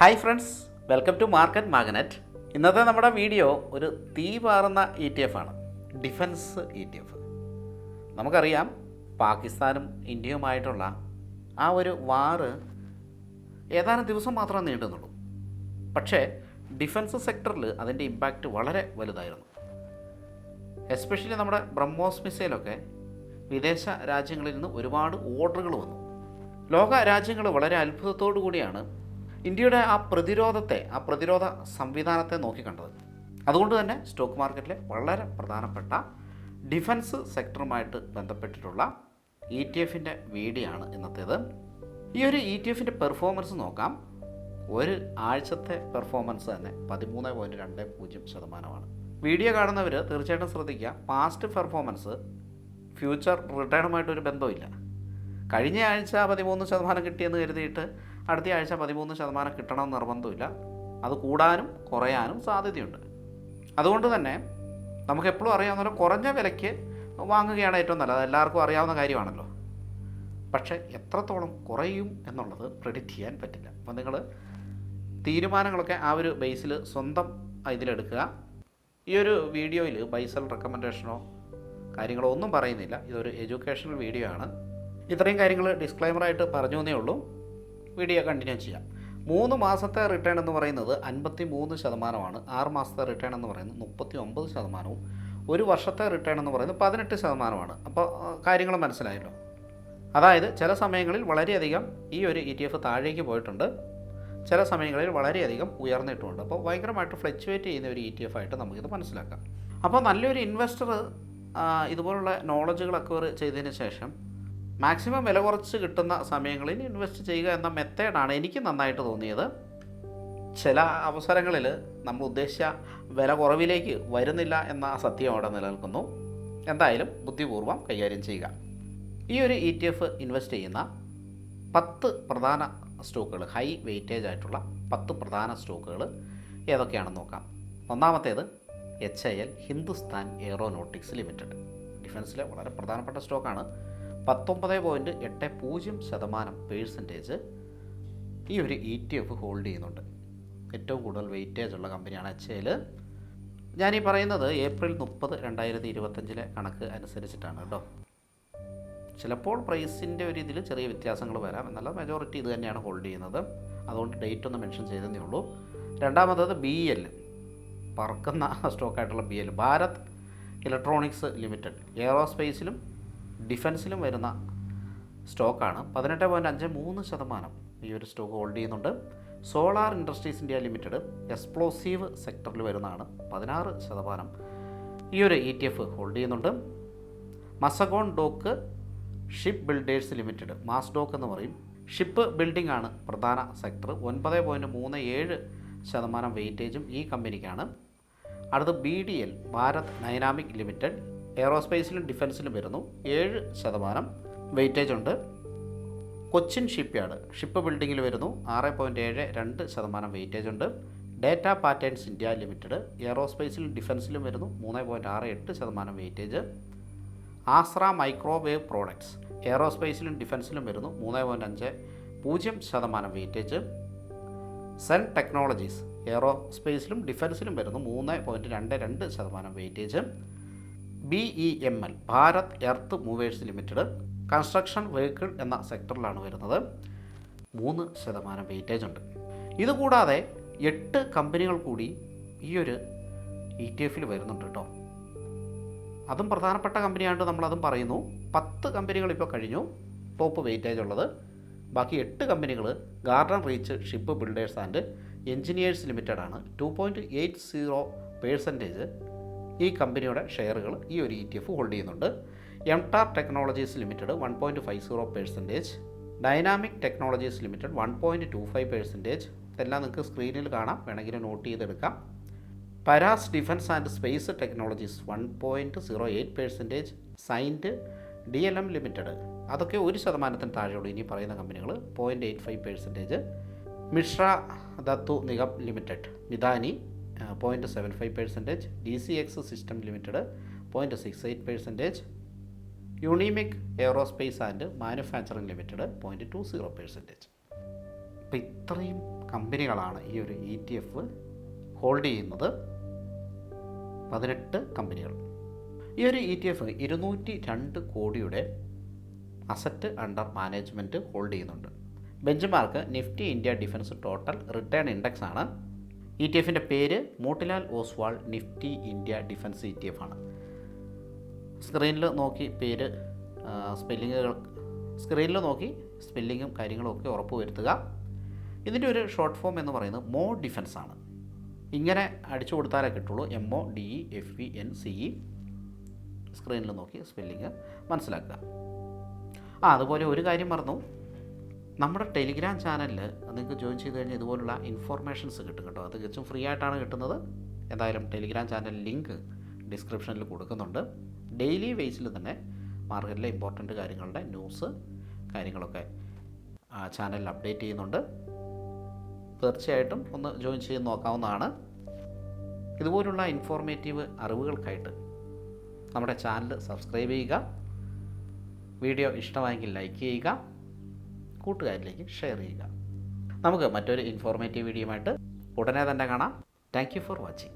Hi friends welcome to market magnet. ഇന്നത്തെ നമ്മുടെ video ഒരു തീ പാറുന്ന ഇ ടി എഫ് ആണ്. ഡിഫൻസ് ഇ ടി എഫ് നമുക്കറിയാം പാകിസ്ഥാനും ഇന്ത്യയുമായിട്ടുള്ള ആ ഒരു വാറ് ഏതാനും ദിവസം മാത്രമേ നീണ്ടുന്നുള്ളൂ പക്ഷേ ഡിഫൻസ് സെക്ടറിൽ അതിന്റെ ഇമ്പാക്റ്റ് വളരെ വലുതായിരുന്നു. എസ്പെഷ്യലി നമ്മുടെ ബ്രഹ്മോസ് മിസൈലൊക്കെ വിദേശ രാജ്യങ്ങളിൽ നിന്ന് ഒരുപാട് ഓർഡറുകൾ വന്നു. ലോക രാജ്യങ്ങൾ വളരെ അത്ഭുതത്തോടു കൂടിയാണ് ഇന്ത്യയുടെ ആ പ്രതിരോധത്തെ ആ പ്രതിരോധ സംവിധാനത്തെ നോക്കിക്കണ്ടത് അതുകൊണ്ട് തന്നെ സ്റ്റോക്ക് മാർക്കറ്റിലെ വളരെ പ്രധാനപ്പെട്ട ഡിഫൻസ് സെക്ടറുമായിട്ട് ബന്ധപ്പെട്ടിട്ടുള്ള ഇ ടി എഫിന്റെ വീഡിയോ ആണ് ഇന്നത്തേത്. ഈ ഒരു ഇ ടി എഫിന്റെ പെർഫോമൻസ് നോക്കാം. ഒരു ആഴ്ചത്തെ പെർഫോമൻസ് തന്നെ പതിമൂന്ന് പോയിന്റ് രണ്ട് പൂജ്യം ശതമാനമാണ്. വീഡിയോ കാണുന്നവർ തീർച്ചയായിട്ടും ശ്രദ്ധിക്കുക. പാസ്റ്റ് പെർഫോമൻസ് ഫ്യൂച്ചർ റിട്ടേണുമായിട്ടൊരു ബന്ധമില്ല കഴിഞ്ഞ ആഴ്ച പതിമൂന്ന് ശതമാനം കിട്ടിയെന്ന് കരുതിയിട്ട് അടുത്ത ആഴ്ച പതിമൂന്ന് ശതമാനം കിട്ടണമെന്ന് നിർബന്ധമില്ല. അത് കൂടാനും കുറയാനും സാധ്യതയുണ്ട്. അതുകൊണ്ട് തന്നെ നമുക്ക് എപ്പോഴും അറിയാവുന്ന കുറഞ്ഞ വിലയ്ക്ക് വാങ്ങുകയാണ് ഏറ്റവും നല്ലത്. എല്ലാവർക്കും അറിയാവുന്ന കാര്യമാണല്ലോ. പക്ഷേ എത്രത്തോളം കുറയും എന്നുള്ളത് പ്രെഡിക്റ്റ് ചെയ്യാൻ പറ്റില്ല. അപ്പോൾ നിങ്ങൾ തീരുമാനങ്ങളൊക്കെ ആ ഒരു ബേസിൽ സ്വന്തം ഇതിലെടുക്കുക. ഈ ഒരു വീഡിയോയിൽ ബൈസൽ റെക്കമെൻഡേഷനോ കാര്യങ്ങളോ ഒന്നും പറയുന്നില്ല. ഇതൊരു എഡ്യൂക്കേഷണൽ വീഡിയോ ആണ്. ഇത്രയും കാര്യങ്ങൾ ഡിസ്ക്ലൈമറായിട്ട് പറഞ്ഞു എന്നേ ഉള്ളൂ. വീഡിയോ കണ്ടിന്യൂ ചെയ്യാം. മൂന്ന് മാസത്തെ റിട്ടേൺ എന്ന് പറയുന്നത് അൻപത്തി മൂന്ന് ശതമാനമാണ്. ആറ് മാസത്തെ റിട്ടേൺ എന്ന് പറയുന്നത് മുപ്പത്തി ഒമ്പത് ശതമാനവും. ഒരു വർഷത്തെ റിട്ടേൺ എന്ന് പറയുന്നത് പതിനെട്ട് ശതമാനമാണ്. അപ്പോൾ കാര്യങ്ങൾ മനസ്സിലായല്ലോ? അതായത് ചില സമയങ്ങളിൽ വളരെയധികം ഈ ഒരു ഇ ടി എഫ് താഴേക്ക് പോയിട്ടുണ്ട്. ചില സമയങ്ങളിൽ വളരെയധികം ഉയർന്നിട്ടുമുണ്ട് അപ്പോൾ ഭയങ്കരമായിട്ട് ഫ്ലക്ച്വേറ്റ് ചെയ്യുന്ന ഒരു ഇ ടി എഫ് ആയിട്ട് നമുക്കിത് മനസ്സിലാക്കാം. അപ്പോൾ നല്ലൊരു ഇൻവെസ്റ്റർ ഇതുപോലുള്ള നോളജുകൾ അക്വയർ ചെയ്തതിന് ശേഷം മാക്സിമം വില കുറച്ച് കിട്ടുന്ന സമയങ്ങളിൽ ഇൻവെസ്റ്റ് ചെയ്യുക എന്ന മെത്തേഡാണ് എനിക്ക് നന്നായിട്ട് തോന്നിയത്. ചില അവസരങ്ങളിൽ നമ്മൾ ഉദ്ദേശിച്ച വില കുറവിലേക്ക് വരുന്നില്ല എന്ന സത്യം അവിടെ നിലനിൽക്കുന്നു. എന്തായാലും ബുദ്ധിപൂർവം കൈകാര്യം ചെയ്യുക. ഈ ഒരു ഇ ടി എഫ് ഇൻവെസ്റ്റ് ചെയ്യുന്ന പത്ത് പ്രധാന സ്റ്റോക്കുകൾ ഹൈ വെയിറ്റേജ് ആയിട്ടുള്ള പത്ത് പ്രധാന സ്റ്റോക്കുകൾ ഏതൊക്കെയാണെന്ന് നോക്കാം. ഒന്നാമത്തേത് H I L Hindustan aeronautics limited ഡിഫൻസിലെ വളരെ പ്രധാനപ്പെട്ട സ്റ്റോക്കാണ്. പത്തൊമ്പത് പോയിന്റ് എട്ട് പൂജ്യം ശതമാനം പേഴ്സന്റേജ് ഈ ഒരു ഇ ടി എഫ് ഹോൾഡ് ചെയ്യുന്നുണ്ട്. ഏറ്റവും കൂടുതൽ വെയിറ്റേജ് ഉള്ള കമ്പനിയാണ് എച്ച് എൽ ഞാനീ പറയുന്നത് ഏപ്രിൽ മുപ്പത് രണ്ടായിരത്തി ഇരുപത്തഞ്ചിലെ കണക്ക് അനുസരിച്ചിട്ടാണ് കേട്ടോ. ചിലപ്പോൾ പ്രൈസിന്റെ ഒരു ഇതിൽ ചെറിയ വ്യത്യാസങ്ങൾ വരാം. എന്നല്ല മെജോറിറ്റി ഇത് തന്നെയാണ് ഹോൾഡ് ചെയ്യുന്നത്. അതുകൊണ്ട് ഡേറ്റ് ഒന്ന് മെൻഷൻ ചെയ്തതേ ഉള്ളൂ. രണ്ടാമത്തത് ബി എൽ പറക്കുന്ന സ്റ്റോക്കായിട്ടുള്ള B L Bharat electronics limited എയറോസ്പേസിലും ഡിഫൻസിലും വരുന്ന സ്റ്റോക്കാണ്. പതിനെട്ട് പോയിന്റ് അഞ്ച് മൂന്ന് ശതമാനം ഈ ഒരു സ്റ്റോക്ക് ഹോൾഡ് ചെയ്യുന്നുണ്ട്. Solar industries India limited explosive സെക്ടറിൽ വരുന്നതാണ്. പതിനാറ് ശതമാനം ഈ ഒരു ഇ ടി എഫ് ഹോൾഡ് ചെയ്യുന്നുണ്ട്. Mazagon dock ship builders limited Maz dock എന്ന് പറയും. ഷിപ്പ് ബിൽഡിംഗ് ആണ് പ്രധാന സെക്ടർ. ഒൻപത് പോയിന്റ് മൂന്ന് ഏഴ് ശതമാനം വെയിറ്റേജും ഈ കമ്പനിക്കാണ്. അടുത്ത് B D L Bharat dynamic limited. എയറോസ്പേസിലും ഡിഫൻസിലും വരുന്നു. ഏഴ് ശതമാനം വെയിറ്റേജ് ഉണ്ട്. കൊച്ചിൻ ഷിപ്പ്യാർഡ് ഷിപ്പ് ബിൽഡിങ്ങിൽ വരുന്നു. ആറ് പോയിന്റ് ഏഴ് രണ്ട് ശതമാനം വെയിറ്റേജ് ഉണ്ട്. ഡേറ്റ പാറ്റേൺസ് ഇന്ത്യ ലിമിറ്റഡ് എയറോസ്പേസിലും ഡിഫൻസിലും വരുന്നു. മൂന്ന് പോയിന്റ് ആറ് എട്ട് ശതമാനം വെയിറ്റേജ്. ആസ്ര മൈക്രോവേവ് പ്രോഡക്ട്സ് എയറോസ്പേസിലും ഡിഫൻസിലും വരുന്നു. മൂന്ന് പോയിന്റ് അഞ്ച് പൂജ്യം ശതമാനം വെയിറ്റേജ്. സെൻ ടെക്നോളജീസ് എയറോസ്പേസിലും ഡിഫൻസിലും വരുന്നു. മൂന്ന് പോയിന്റ് രണ്ട് രണ്ട് ശതമാനം weightage. B E M L Bharat earth movers limited construction vehicle എന്ന സെക്ടറിലാണ് വരുന്നത്. മൂന്ന് ശതമാനം വെയിറ്റേജ് ഉണ്ട്. ഇതുകൂടാതെ എട്ട് കമ്പനികൾ കൂടി ഈ ഒരു ഇ ടി എഫിൽ വരുന്നുണ്ട് കേട്ടോ. അതും പ്രധാനപ്പെട്ട കമ്പനിയായിട്ട് നമ്മളതും പറയുന്നു. പത്ത് കമ്പനികൾ ഇപ്പോൾ കഴിഞ്ഞു ടോപ്പ് വെയിറ്റേജ് ഉള്ളത്. ബാക്കി എട്ട് കമ്പനികൾ garden reach ship builders and engineers limited ആണ് two point eight zero percentage ഈ കമ്പനിയുടെ ഷെയറുകൾ ഈ ഒരു ഇ ടി എഫ് ഹോൾഡ് ചെയ്യുന്നുണ്ട്. MTAR technologies limited one point five zero percentage dynamic technologies limited one point two five percentage ഇതെല്ലാം നിങ്ങൾക്ക് സ്ക്രീനിൽ കാണാം വേണമെങ്കിൽ നോട്ട് ചെയ്തെടുക്കാം. Paras defence and space technologies one point zero eight percentage Cyient D L M limited അതൊക്കെ ഒരു ശതമാനത്തിന് താഴെയുള്ളൂ ഇനി പറയുന്ന കമ്പനികൾ point eight five percentage Mishra Dhatu Nigam limited Midhani point seven five percentage D C X system limited point six eight percentage Unimech aerospace and manufacturing limited point two zero percentage അപ്പോൾ ഇത്രയും കമ്പനികളാണ് ഈ ഒരു E T F hold ചെയ്യുന്നത്. പതിനെട്ട് കമ്പനികൾ. ഈ ഒരു ഇ ടി എഫ് ഇരുന്നൂറ്റി രണ്ട് കോടിയുടെ അസറ്റ് അണ്ടർ മാനേജ്മെന്റ് ഹോൾഡ് ചെയ്യുന്നുണ്ട്. Benchmark Nifty India defence total return index ആണ്. ഇ ടി എഫിന്റെ പേര് Motilal Oswal Nifty India defence E T F ആണ്. സ്ക്രീനിൽ നോക്കി പേര് സ്പെല്ലിങ്ങുകൾ സ്ക്രീനിൽ നോക്കി സ്പെല്ലിങ്ങും കാര്യങ്ങളും ഒക്കെ ഉറപ്പ് വരുത്തുക. ഇതിന്റെ ഒരു ഷോർട്ട് ഫോം എന്ന് പറയുന്നത് മോ ഡിഫൻസ് ആണ്. ഇങ്ങനെ അടിച്ചു കൊടുത്താലേ കിട്ടുള്ളൂ. M O D E F E N C E സ്ക്രീനിൽ നോക്കി സ്പെല്ലിങ് മനസ്സിലാക്കുക. ആ അതുപോലെ ഒരു കാര്യം മറന്നു. നമ്മുടെ ടെലിഗ്രാം ചാനലിൽ നിങ്ങൾക്ക് ജോയിൻ ചെയ്ത് കഴിഞ്ഞാൽ ഇതുപോലുള്ള ഇൻഫോർമേഷൻസ് കിട്ടും കേട്ടോ. അത് തികച്ചും ഫ്രീ ആയിട്ടാണ് കിട്ടുന്നത്. എന്തായാലും ടെലിഗ്രാം ചാനൽ ലിങ്ക് ഡിസ്ക്രിപ്ഷനിൽ കൊടുക്കുന്നുണ്ട്. ഡെയിലി ബേസിൽ തന്നെ മാർക്കറ്റിലെ ഇമ്പോർട്ടന്റ് കാര്യങ്ങളുടെ ന്യൂസ് കാര്യങ്ങളൊക്കെ ചാനലിൽ അപ്ഡേറ്റ് ചെയ്യുന്നുണ്ട്. തീർച്ചയായിട്ടും ഒന്ന് ജോയിൻ ചെയ്ത് നോക്കാവുന്നതാണ്. ഇതുപോലുള്ള ഇൻഫോർമേറ്റീവ് അറിവുകൾക്കായിട്ട് നമ്മുടെ ചാനൽ സബ്സ്ക്രൈബ് ചെയ്യുക. വീഡിയോ ഇഷ്ടമായെങ്കിൽ ലൈക്ക് ചെയ്യുക. കൂട്ടുകാരിലേക്ക് ഷെയർ ചെയ്യുക. നമുക്ക് മറ്റൊരു ഇൻഫോർമേറ്റീവ് വീഡിയോയുമായിട്ട് ഉടനെ തന്നെ കാണാം. Thank for watching